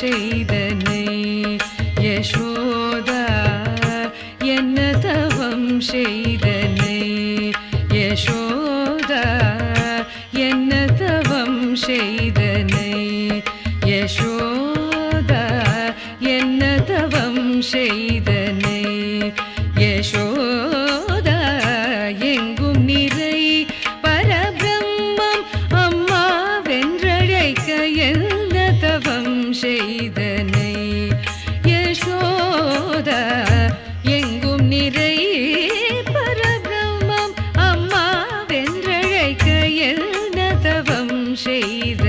செய்தனை. யசோதா என்ன தவம் செய்தனை. யசோதா என்ன தவம் செய்தனை. யசோதா என்ன தவம் செய்தனை. தவம் செய்தனை. யசோதா எங்கும் நிறை பரபிரம்மம் அம்மா வென்றழைக்க என்ன தவம் செய்தனை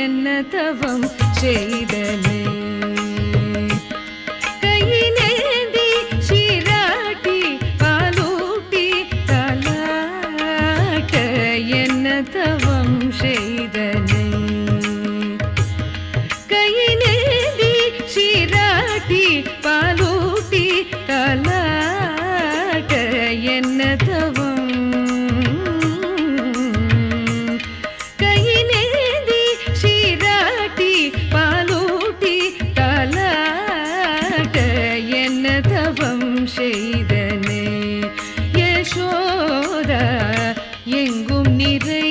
என்ன தவம் செய்தனே? தவம் செய்தனை? கை நேதி சீராட்டி பாலூட்டி கலாட்ட என்ன தவம் எங்கும் நிறை